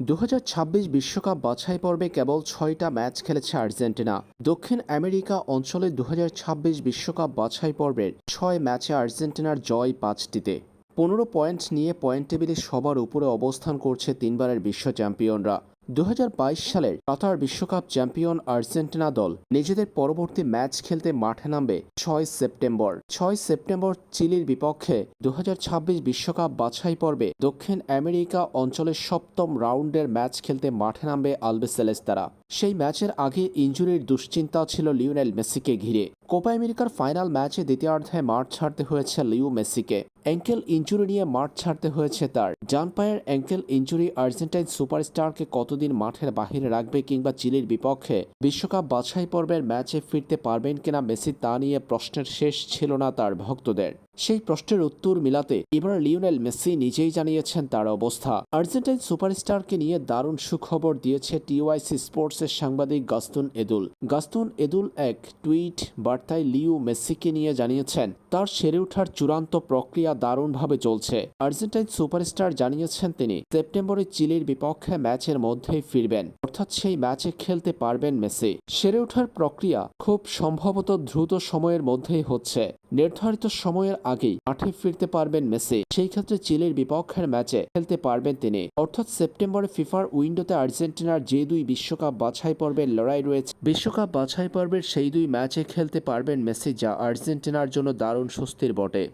দু বিশ্বকাপ বাছাই পর্বে কেবল ছয়টা ম্যাচ খেলেছে আর্জেন্টিনা। দক্ষিণ আমেরিকা অঞ্চলে দু বিশ্বকাপ বাছাই পর্বের ছয় ম্যাচে আর্জেন্টিনার জয় পাঁচটিতে। পনেরো পয়েন্ট নিয়ে পয়েন্ট টেবিলে সবার উপরে অবস্থান করছে তিনবারের বিশ্ব চ্যাম্পিয়নরা। দু হাজার বাইশ সালের কাতার বিশ্বকাপ চ্যাম্পিয়ন আর্জেন্টিনা দল নিজেদের পরবর্তী ম্যাচ খেলতে মাঠে নামবে ছয় সেপ্টেম্বর। ছয় সেপ্টেম্বর চিলির বিপক্ষে দু বিশ্বকাপ বাছাই পর্বে দক্ষিণ আমেরিকা অঞ্চলের সপ্তম রাউন্ডের ম্যাচ খেলতে মাঠে নামবে আলবেসেলেস্তারা। সেই ম্যাচের আগে ইঞ্জুরির দুশ্চিন্তা ছিল লিওনেল মেসিকে ঘিরে। কোপা আমেরিকার ফাইনাল ম্যাচে দ্বিতীয়ার্ধে মাঠ ছাড়তে হয়েছে লিও মেসিকে। অ্যাঙ্কেল ইঞ্জুরি নিয়ে মাঠ ছাড়তে হয়েছে তার। জানপায়ের অ্যাঙ্কেল ইঞ্জুরি আর্জেন্টাইন সুপারস্টারকে কতদিন মাঠের বাহিরে রাখবে কিংবা চিলির বিপক্ষে? বিশ্বকাপ বাছাই পর্বের ম্যাচে ফিরতে পারবেন কিনা মেসি তা নিয়ে প্রশ্নের শেষ ছিল না তার ভক্তদের। সেই প্রশ্নের উত্তর মিলাতে এবার লিওনেল মেসি নিজেই জানিয়েছেন তার অবস্থা। আর্জেন্টাইন সুপারস্টারকে নিয়ে দারুণ সুখবর দিয়েছে টিওয়াইসি স্পোর্টসের সাংবাদিক গাস্তুন এদুল। গাস্তুন এদুল এক টুইট বার্তায় লিও মেসিকে নিয়ে জানিয়েছেন, তার সেরে ওঠার চূড়ান্ত প্রক্রিয়া দারুণভাবে চলছে। আর্জেন্টাইন সুপারস্টার জানিয়েছেন তিনি, সেপ্টেম্বরে চিলির বিপক্ষে ম্যাচের মধ্যেই ফিরবেন। অর্থাৎ সেই ম্যাচে খেলতে পারবেন মেসি। সেরে ওঠার প্রক্রিয়া খুব সম্ভবত দ্রুত সময়ের মধ্যেই হচ্ছে। নির্ধারিত সময়ের আগেই মাঠে ফিরতে পারবেন মেসি। সেই ক্ষেত্রে চিলির বিপক্ষের ম্যাচে খেলতে পারবেন তিনি। অর্থাৎ সেপ্টেম্বরে ফিফার উইন্ডোতে আর্জেন্টিনার যে দুই বিশ্বকাপ বাছাই পর্বের লড়াই রয়েছে, বিশ্বকাপ বাছাই পর্বের সেই দুই ম্যাচে খেলতে পারবেন মেসি, যা আর্জেন্টিনার জন্য দারুণ স্বস্তির বটে।